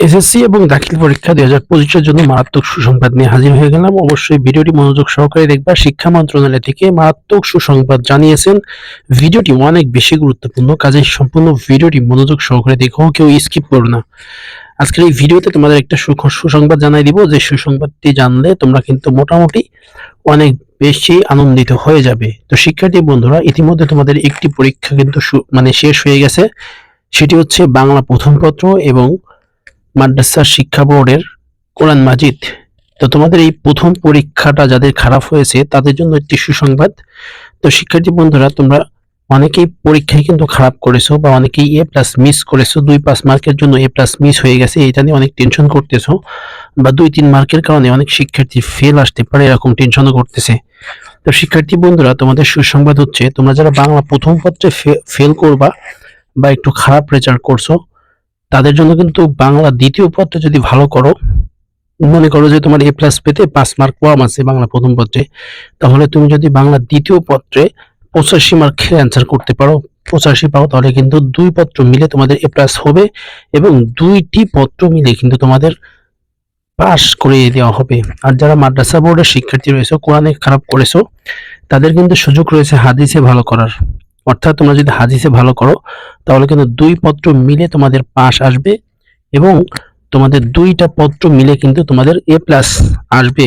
SSC এবং দাখিল পরীক্ষা দুই হাজার পঁচিশের জন্য মারাত্মক সুসংবাদ নিয়ে হাজির হয়ে গেলাম। অবশ্যই ভিডিওটি মনোযোগ সহকারে দেখবা। শিক্ষা মন্ত্রণালয় থেকে মারাত্মক সুসংবাদ জানিয়েছেন। ভিডিওটি অনেক বেশি গুরুত্বপূর্ণ কাজে সম্পূর্ণ ভিডিওটি মনোযোগ সহকারে দেখো, কেউ স্কিপ করো না। আজকের এই ভিডিওতে তোমাদের একটা সুসংবাদ জানাই দিব। যে সুসংবাদটি জানলে তোমরা কিন্তু মোটামুটি অনেক বেশি আনন্দিত হয়ে যাবে। তো শিক্ষার্থী বন্ধুরা, ইতিমধ্যে তোমাদের একটি পরীক্ষা কিন্তু মানে শেষ হয়ে গেছে। সেটি হচ্ছে বাংলা প্রথম পত্র এবং মাদ্রাসা শিক্ষা বোর্ডের কোরআন মাজিদ। তো তোমাদের এই প্রথম পরীক্ষাটা যাদের খারাপ হয়েছে, তাদের জন্য একটি সুসংবাদ। তো শিক্ষার্থী বন্ধুরা, তোমরা অনেকেই পরীক্ষায় কিন্তু খারাপ করেছ বা অনেকেই এ প্লাস মিস করেছ, দুই পাঁচ মার্কের জন্য এ প্লাস মিস হয়ে গেছে, এটা নিয়ে অনেক টেনশন করতেছো বা দুই তিন মার্কের কারণে অনেক শিক্ষার্থী ফেল আসতে পারে এরকম টেনশনও করতেছে। তো শিক্ষার্থী বন্ধুরা, তোমাদের সুসংবাদ হচ্ছে, তোমরা যারা বাংলা প্রথম পত্রে ফেল করবা বা একটু খারাপ রেজাল্ট করছ তাদের জন্য কিন্তু বাংলা দ্বিতীয় পত্রে যদি ভালো করো, মনে করো যে তোমার এ প্লাস পেতে পাঁচ মার্ক কম আছে বাংলা প্রথম পত্রে তাহলে তুমি যদি বাংলা দ্বিতীয় পত্রে পঁচাশি মার্কের অ্যান্সার করতে পারো। পঁচাশি পাও তাহলে কিন্তু দুই পত্র মিলে তোমাদের এ প্লাস হবে এবং দুইটি পত্র মিলে কিন্তু তোমাদের পাস করিয়ে দেওয়া হবে। আর যারা মাদ্রাসা বোর্ডের শিক্ষার্থী রয়েছে, কোরআনে খারাপ করেছ, তাদের কিন্তু সুযোগ রয়েছে হাদিসে ভালো করার। অর্থাৎ তোমরা যদি হাদিসে ভালো করো, তাহলে কিন্তু দুই পত্র মিলে তোমাদের পাস আসবে এবং তোমাদের দুইটা পত্র মিলে কিন্তু তোমাদের এ প্লাস আসবে।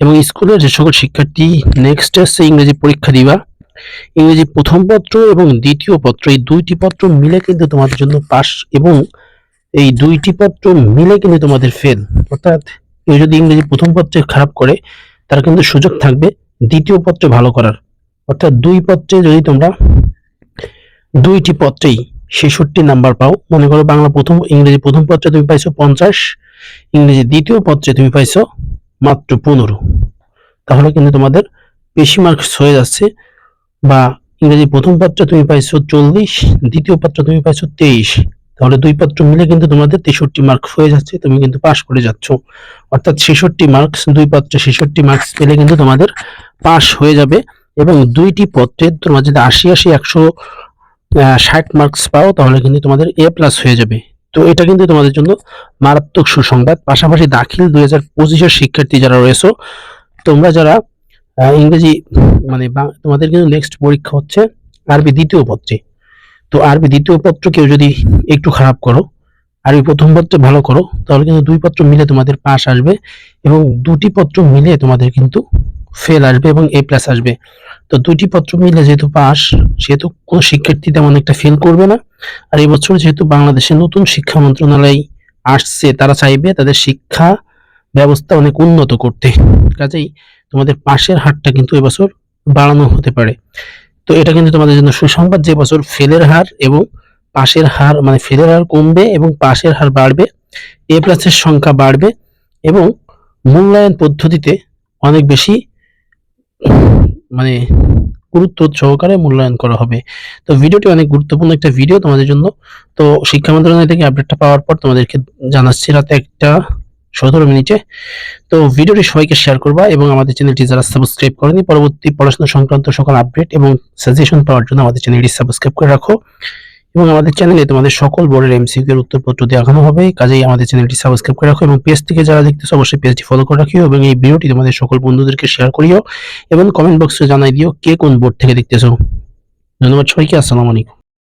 এবং স্কুলের যে সকল শিক্ষার্থী নেক্সট হচ্ছে ইংরেজি পরীক্ষা দিবা। ইংরেজি প্রথম পত্র এবং দ্বিতীয় পত্র, এই দুইটি পত্র মিলে কিন্তু তোমাদের জন্য পাস এবং এই দুইটি পত্র মিলে কিন্তু তোমাদের ফেল অর্থাৎ কেউ যদি ইংরেজি প্রথম পত্রে খারাপ করে, তার কিন্তু সুযোগ থাকবে দ্বিতীয় পত্রে ভালো করার। অর্থাৎ দুই পত্রে যদি তোমরা দুইটি পত্রেই ছেষট্টি নাম্বার পাও। মনে করো বাংলা প্রথম, ইংরেজি প্রথম পত্রে তুমি পাইছো পঞ্চাশ, ইংরেজি দ্বিতীয় পত্রে তুমি পাইছো মাত্র পনেরো। তাহলে কিন্তু তোমাদের বেশি মার্কস হয়ে যাচ্ছে বা ইংরেজি প্রথম পত্রে তুমি পাইছো চল্লিশ, দ্বিতীয় পত্র তুমি পাইছো তেইশ। তাহলে দুই পত্র মিলে কিন্তু তোমাদের তেষট্টি মার্কস হয়ে যাচ্ছে, তুমি কিন্তু পাস করে যাচ্ছ। অর্থাৎ ছেষট্টি মার্কস দুই পত্রে ছেষট্টি মার্কস পেলে কিন্তু তোমাদের পাস হয়ে যাবে এবং দুইটি পত্রে তোমার যদি আশি আশি, একশো ষাট মার্কস পাও, তাহলে কিন্তু তোমাদের এ প্লাস হয়ে যাবে। তো এটা কিন্তু তোমাদের জন্য মারাত্মক সুসংবাদ। পাশাপাশি দাখিল দুই হাজার পঁচিশের শিক্ষার্থী যারা রয়েছে, তোমরা যারা ইংরেজি মানে তোমাদের কিন্তু নেক্সট পরীক্ষা হচ্ছে আরবি দ্বিতীয় পত্রে। তো আরবি দ্বিতীয় পত্র কেউ যদি একটু খারাপ করো, আরবি প্রথম পত্রে ভালো করো, তাহলে কিন্তু দুই পত্র মিলে তোমাদের পাস আসবে এবং দুটি পত্র মিলে তোমাদের কিন্তু ফেল আসবে এবং এ প্লাস আসবে। তো দুটি পত্র মিলে যেহেতু পাস, সেহেতু কোনো শিক্ষার্থী তেমন একটা ফেল করবে না। আর এবছর যেহেতু বাংলাদেশে নতুন শিক্ষা মন্ত্রণালয় আসছে, তারা চাইবে তাদের শিক্ষা ব্যবস্থা অনেক উন্নত করতে। কাজেই তোমাদের পাশের হারটা কিন্তু এবছর বাড়ানো হতে পারে। তো এটা কিন্তু তোমাদের জন্য সুসংবাদ যে বছর ফেলের হার এবং পাশের হার মানে ফেলের হার কমবে এবং পাশের হার বাড়বে। এ প্লাসের সংখ্যা বাড়বে এবং মূল্যায়ন পদ্ধতিতে অনেক বেশি মানে গুরুত্ব সহকারে মূল্যায়ন করা হবে। তো ভিডিওটি অনেক গুরুত্বপূর্ণ একটা ভিডিও তোমাদের জন্য। তো শিক্ষা মন্ত্রণালয় থেকে আপডেটটা পাওয়ার পর তোমাদেরকে জানাচ্ছি রাতে একটা সতেরো মিনিটে। তো ভিডিওটি সবাইকে শেয়ার করবা এবং আমাদের চ্যানেলটি যারা সাবস্ক্রাইব করেনি, পরবর্তী পড়াশোনা সংক্রান্ত সকল আপডেট এবং সাজেশন পাওয়ার জন্য আমাদের চ্যানেলটি সাবস্ক্রাইব করে রাখো। এবং আমাদের চ্যানেলে তোমাদের সকল বোর্ডের এমসিকিউ এর উত্তরপত্র দেখানো হবে, কাজেই আমাদের চ্যানেলটি সাবস্ক্রাইব করে রাখো এবং পেজ থেকে যারা দেখতেছো অবশ্যই পেজটি ফলো করে রাখিও এবং এই ভিডিওটি তোমাদের সকল বন্ধুদেরকে শেয়ার করিও এবং কমেন্ট বক্সে জানাই দিও কে কোন বোর্ড থেকে দেখতেছো। ধন্যবাদ সবাইকে, আসসালামু আলাইকুম।